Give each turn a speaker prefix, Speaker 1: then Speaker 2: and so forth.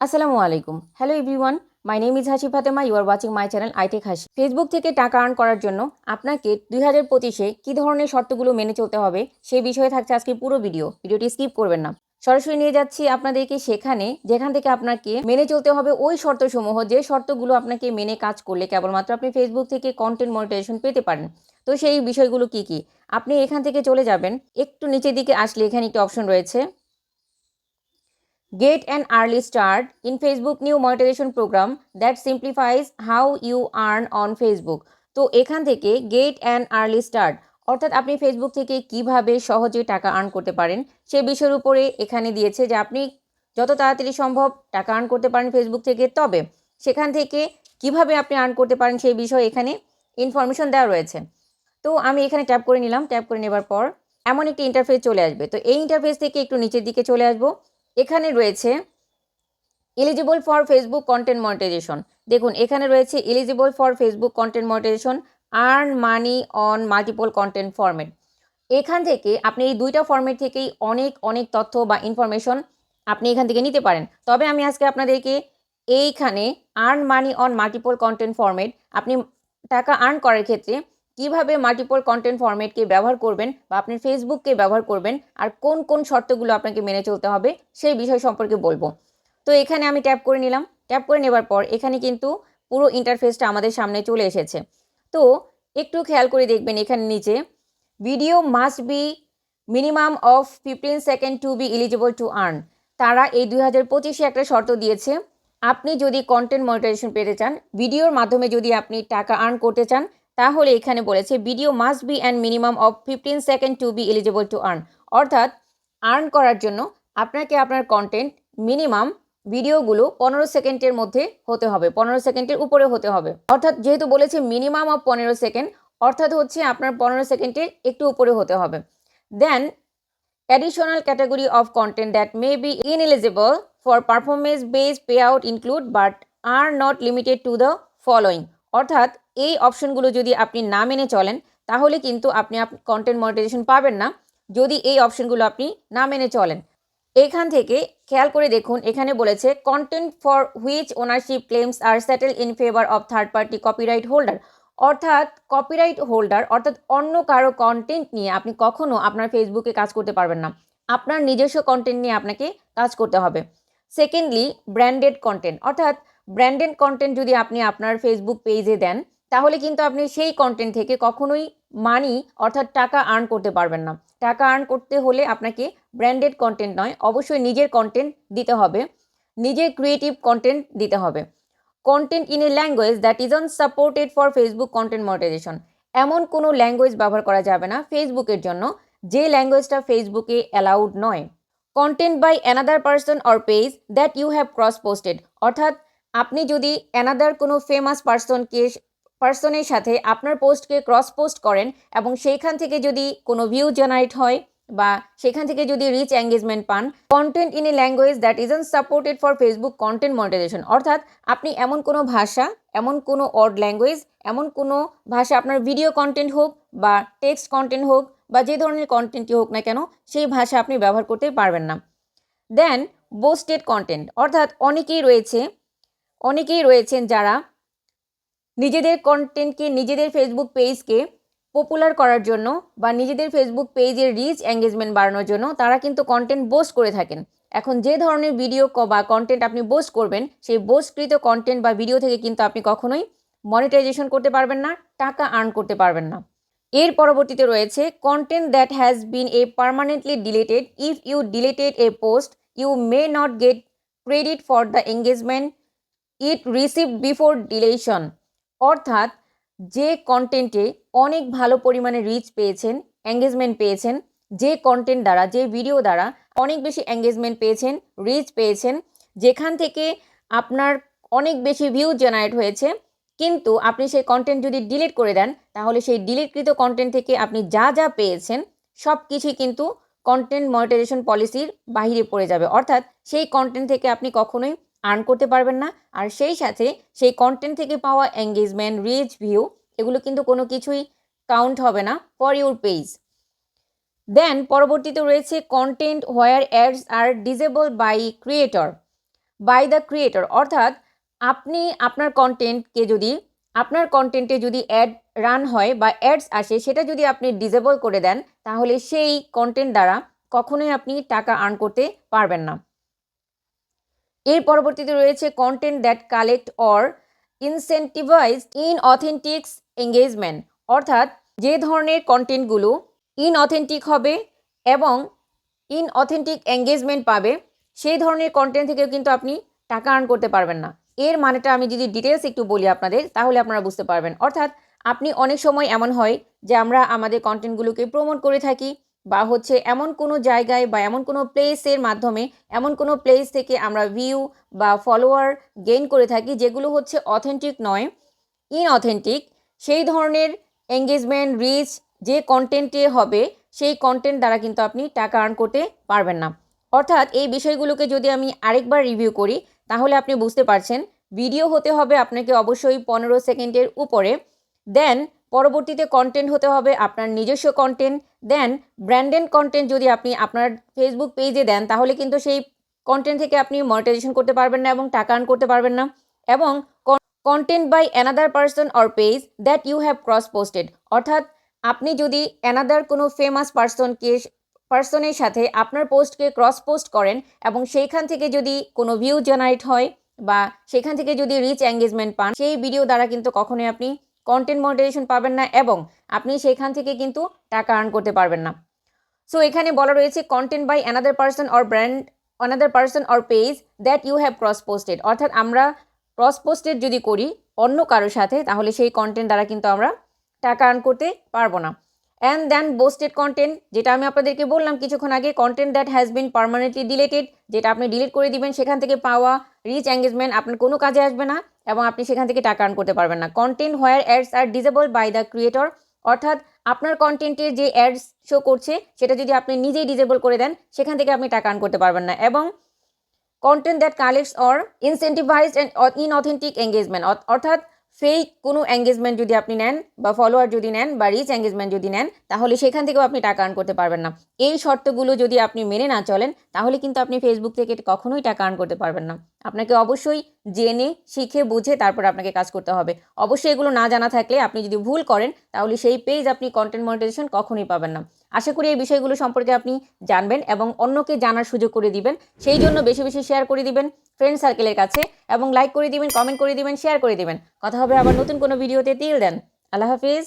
Speaker 1: আসসালামু আলাইকুম। Hello everyone my name is Hasi Fatema you are watching my channel iTech Hasi Facebook থেকে টাকা earn করার জন্য আপনাকে দুই হাজার পঁচিশে কী ধরনের শর্তগুলো মেনে চলতে হবে সেই বিষয়ে থাকছে আজকে পুরো ভিডিও ভিডিওটি স্কিপ করবেন না। সরাসরি নিয়ে যাচ্ছি আপনাদেরকে সেখানে, যেখান থেকে আপনাকে মেনে চলতে হবে ওই শর্তসমূহ, যে শর্তগুলো আপনাকে মেনে কাজ করলে কেবলমাত্র আপনি ফেসবুক থেকে কন্টেন্ট মনিটাইজেশন পেতে পারেন। তো সেই বিষয়গুলো কি কি? আপনি এখান থেকে চলে যাবেন, একটু নিচের দিকে আসলে এখানে একটি অপশন রয়েছে। Get an early start in Facebook new monetization program that simplifies how you earn on Facebook. তো এখান থেকে গেট অ্যান আর্লি স্টার্ট অর্থাৎ আপনি ফেসবুক থেকে কীভাবে সহজে টাকা আর্ন করতে পারেন, সে বিষয়ের উপরে এখানে দিয়েছে যে আপনি যত তাড়াতাড়ি সম্ভব টাকা আর্ন করতে পারেন ফেসবুক থেকে। তবে সেখান থেকে কীভাবে আপনি আর্ন করতে পারেন সেই বিষয়ে এখানে ইনফরমেশন দেওয়া রয়েছে। তো আমি এখানে ট্যাপ করে নিলাম। ট্যাপ করে নেবার পর এমন একটি ইন্টারফেস চলে আসবে। তো এই ইন্টারফেস থেকে একটু নিচের দিকে চলে আসব। এখানে রয়েছে eligible for Facebook content monetization দেখুন, এখানে রয়েছে eligible for Facebook content monetization earn money on multiple content format এখান থেকে আপনি এই দুইটা ফর্মেট থেকেই অনেক অনেক তথ্য বা ইনফরমেশন আপনি এখান থেকে নিতে পারেন। তবে আমি আজকে আপনাদেরকে এইখানে earn money on multiple content format আপনি টাকা আর্ন করার ক্ষেত্রে কীভাবে মাল্টিপল কন্টেন্ট ফরম্যাটকে ব্যবহার করবেন বা আপনি ফেসবুককে ব্যবহার করবেন আর কোন কোন শর্তগুলো আপনাকে মেনে চলতে হবে সেই বিষয় সম্পর্কে বলব। তো এখানে আমি ট্যাপ করে নিলাম। ট্যাপ করে নেবার পর এখানে কিন্তু পুরো ইন্টারফেসটা আমাদের সামনে চলে এসেছে। তো একটু খেয়াল করে দেখবেন এখানে নিচে video must be minimum of fifteen second to be eligible to earn তারা এই দুই হাজার পঁচিশে একটা শর্ত দিয়েছে। আপনি যদি কন্টেন্ট মনিটাইজেশন পেতে চান ভিডিওর মাধ্যমে যদি আপনি টাকা আর্ন করতে চান তাহলে এখানে বলেছে video must be and minimum of fifteen second to be eligible to earn অর্থাৎ আর্ন করার জন্য আপনাকে আপনার কন্টেন্ট মিনিমাম ভিডিওগুলো পনেরো সেকেন্ডের মধ্যে হতে হবে, পনেরো সেকেন্ডের উপরে হতে হবে। অর্থাৎ, যেহেতু বলেছে মিনিমাম অফ পনেরো সেকেন্ড, অর্থাৎ হচ্ছে আপনার পনেরো সেকেন্ডের একটু উপরে হতে হবে। Then additional category of content that may be for for performance pay out include but are not limited to the following অর্থাৎ এই অপশনগুলো যদি আপনি না মেনে চলেন, তাহলে কিন্তু আপনি কন্টেন্ট মনিটাইজেশন পাবেন না। যদি এই অপশনগুলো আপনি না মেনে চলেন, এখান থেকে খেয়াল করে দেখুন, এখানে বলেছে content for which ownership claims are settle in favour of third party copyright holder অর্থাৎ কপিরাইট হোল্ডার অর্থাৎ অন্য কারও কন্টেন্ট নিয়ে আপনি কখনো আপনার ফেসবুকে কাজ করতে পারবেন না। আপনার নিজস্ব কন্টেন্ট নিয়ে আপনাকে কাজ করতে হবে। সেকেন্ডলি ব্র্যান্ডেড কন্টেন্ট অর্থাৎ ব্র্যান্ডেড কন্টেন্ট যদি আপনি আপনার ফেসবুক পেজে দেন তাহলে কিন্তু আপনি সেই কন্টেন্ট থেকে কখনোই মানি অর্থাৎ টাকা আর্ন করতে পারবেন না। টাকা আর্ন করতে হলে আপনাকে ব্র্যান্ডেড কন্টেন্ট নয়, অবশ্যই নিজের কন্টেন্ট দিতে হবে। নিজের ক্রিয়েটিভ কন্টেন্ট দিতে হবে। Content in a language that is on supported for Facebook content monetization এমন কোনো ল্যাঙ্গুয়েজ ব্যবহার করা যাবে না ফেসবুকের জন্য, যে ল্যাঙ্গুয়েজটা ফেসবুকে অ্যালাউড নয়। Content by another person or page that you have cross posted অর্থাৎ আপনি যদি অ্যানাদার কোনো ফেমাস পার্সনকে পার্সনের সাথে আপনার পোস্টকে ক্রস পোস্ট করেন এবং সেইখান থেকে যদি কোনো ভিউ জেনারেট হয় বা সেখান থেকে যদি রিচ এঙ্গেজমেন্ট পান content in a language that isn't supported for Facebook content monetization অর্থাৎ আপনি এমন কোনো ভাষা, এমন কোনো অড ল্যাঙ্গুয়েজ এমন কোনো ভাষা আপনার ভিডিও কন্টেন্ট হোক বা টেক্সট কন্টেন্ট হোক বা যে ধরনের কন্টেন্টই হোক না কেন, সেই ভাষা আপনি ব্যবহার করতে পারবেন না। দেন বোস্টেড কন্টেন্ট অর্থাৎ অনেকেই রয়েছে, অনেকেই রয়েছেন যারা নিজেদের কন্টেন্টকে নিজেদের ফেসবুক পেজকে পপুলার করার জন্য বা নিজেদের ফেসবুক পেজের রিচ এঙ্গেজমেন্ট বাড়ানোর জন্য তারা কিন্তু কন্টেন্ট বোস্ট করে থাকেন। এখন যে ধরনের ভিডিও বা কন্টেন্ট আপনি বোস্ট করবেন, সেই বোস্টকৃত কন্টেন্ট বা ভিডিও থেকে কিন্তু আপনি কখনোই মনিটাইজেশন করতে পারবেন না, টাকা আর্ন করতে পারবেন না। এর পরবর্তীতে রয়েছে content that has been a permanently deleted if you deleted a post you may not get credit for the engagement it receive before deletion অর্থাৎ যে কন্টেন্টে অনেক ভালো পরিমাণে রিচ পেয়েছেন এঙ্গেজমেন্ট পেয়েছেন, যে কন্টেন্ট দ্বারা, যে ভিডিও দ্বারা অনেক বেশি এঙ্গেজমেন্ট পেয়েছেন রিচ পেয়েছেন, যেখান থেকে আপনার অনেক বেশি ভিউ জেনারেট হয়েছে, কিন্তু আপনি সেই কন্টেন্ট যদি ডিলিট করে দেন, তাহলে সেই ডিলিটকৃত কন্টেন্ট থেকে আপনি যা যা পেয়েছেন সব কিছুই কিন্তু কন্টেন্ট মনিটাইজেশন পলিসির বাহিরে পড়ে যাবে। অর্থাৎ সেই কন্টেন্ট থেকে আপনি কখনোই আর্ন করতে পারবেন না। আর সেই সাথে সেই কন্টেন্ট থেকে পাওয়া এঙ্গেজমেন্ট রিচ ভিউ এগুলো কিন্তু কোনো কিছুই কাউন্ট হবে না ফর ইউর পেজ দেন পরবর্তীতে রয়েছে content where ads are disable by creator by the creator অর্থাৎ আপনি আপনার কন্টেন্টকে যদি, আপনার কন্টেন্টে যদি অ্যাড রান হয় বা অ্যাডস আসে, সেটা যদি আপনি ডিজেবল করে দেন, তাহলে সেই কন্টেন্ট দ্বারা কখনোই আপনি টাকা আর্ন করতে পারবেন না। এর পরবর্তীতে রয়েছে content that collect or incentivize in authentics engagement অর্থাৎ যে ধরনের কন্টেন্টগুলো ইন অথেন্টিক হবে এবং ইন অথেন্টিক এঙ্গেজমেন্ট পাবে, সেই ধরনের কন্টেন্ট থেকেও কিন্তু আপনি টাকা আর্ন করতে পারবেন না। এর মানেটা আমি যদি ডিটেলস একটু বলি আপনাদের, তাহলে আপনারা বুঝতে পারবেন। অর্থাৎ আপনি অনেক সময় এমন হয় যে আমরা আমাদের কন্টেন্টগুলোকে প্রমোট করে থাকি বা হচ্ছে এমন কোনো জায়গায় বা এমন কোনো প্লেসের মাধ্যমে এমন কোনো প্লেস থেকে আমরা ভিউ বা ফলোয়ার গেইন করে থাকি যেগুলো হচ্ছে অথেন্টিক নয় ইনঅথেন্টিক সেই ধরনের এঙ্গেজমেন্ট রিচ যে কন্টেন্টে হবে সেই কন্টেন্ট দ্বারা কিন্তু আপনি টাকা আর্ন করতে পারবেন না। অর্থাৎ এই বিষয়গুলোকে যদি আমি আরেকবার রিভিউ করি তাহলে আপনি বুঝতে পারছেন ভিডিও হতে হবে আপনাকে অবশ্যই পনেরো সেকেন্ডের উপরে। দেন পরবর্তীতে কন্টেন্ট হতে হবে আপনার নিজস্ব কন্টেন্ট দেন ব্র্যান্ডেড কন্টেন্ট যদি আপনি আপনার ফেসবুক পেজে দেন, তাহলে কিন্তু সেই কন্টেন্ট থেকে আপনি মনিটাইজেশন করতে পারবেন না এবং টাকা আর্ন করতে পারবেন না। এবং content by another person or page that you have cross posted অর্থাৎ আপনি যদি অ্যানাদার কোনো ফেমাস পার্সনকে পার্সনের সাথে আপনার পোস্টকে ক্রস পোস্ট করেন এবং সেইখান থেকে যদি কোনো ভিউ জেনারেট হয় বা সেখান থেকে যদি রিচ এঙ্গেজমেন্ট পান, সেই ভিডিও দ্বারা কিন্তু কখনোই আপনি কন্টেন্ট মনিটাইজেশন পাবেন না এবং আপনি সেখান থেকে কিন্তু টাকা আর্ন করতে পারবেন না। সো এখানে বলা রয়েছে content by another person or brand another person or page that you have cross posted অর্থাৎ আমরা ক্রস পোস্টেড যদি করি অন্য কারোর সাথে, তাহলে সেই কন্টেন্ট দ্বারা কিন্তু আমরা টাকা আর্ন করতে পারব না। অ্যান্ড দেন বোস্টেড কন্টেন্ট যেটা আমি আপনাদেরকে বললাম কিছুক্ষণ আগে content that has been permanently deleted যেটা আপনি ডিলিট করে দিবেন, সেখান থেকে পাওয়া রিচ এঙ্গেজমেন্ট আপনার কোনো কাজে আসবে না। এবং আপনি সেখান থেকে টাকা আর্ন করতে পারবেন না। Content where ads are disable by the creator অর্থাৎ আপনার কন্টেন্টের যে অ্যাডস শো করছে, সেটা যদি আপনি নিজেই ডিজেবল করে দেন, সেখান থেকে আপনি টাকা আর্ন করতে পারবেন না। এবং content that collects or incentivized and inauthentic engagement অর্থাৎ ফেক কোনো এঙ্গেজমেন্ট যদি আপনি নেন, বা ফলোয়ার যদি নেন, বা রিচ এঙ্গেজমেন্ট যদি নেন, তাহলে সেখান থেকেও আপনি টাকা আর্ন করতে পারবেন না। এই শর্তগুলো যদি আপনি মেনে না চলেন, তাহলে কিন্তু আপনি ফেসবুক থেকে কখনোই টাকা আর্ন করতে পারবেন না। আপনাকে অবশ্যই জেনে, শিখে, বুঝে তারপর আপনাকে কাজ করতে হবে। অবশ্যই এগুলো না জানা থাকলে আপনি যদি ভুল করেন, তাহলে সেই পেজ আপনি কন্টেন্ট মনিটাইজেশন কখনোই পাবেন না। আশা করি এই বিষয়গুলো সম্পর্কে আপনি জানবেন এবং অন্যকে জানার সুযোগ করে দিবেন। সেই জন্য বেশি বেশি শেয়ার করে দিবেন ফ্রেন্ড সার্কেলের কাছে এবং লাইক করে দিবেন কমেন্ট করে দিবেন শেয়ার করে দিবেন। কথা হবে আবার নতুন কোনো ভিডিওতে তিল দেন আল্লাহ হাফিজ।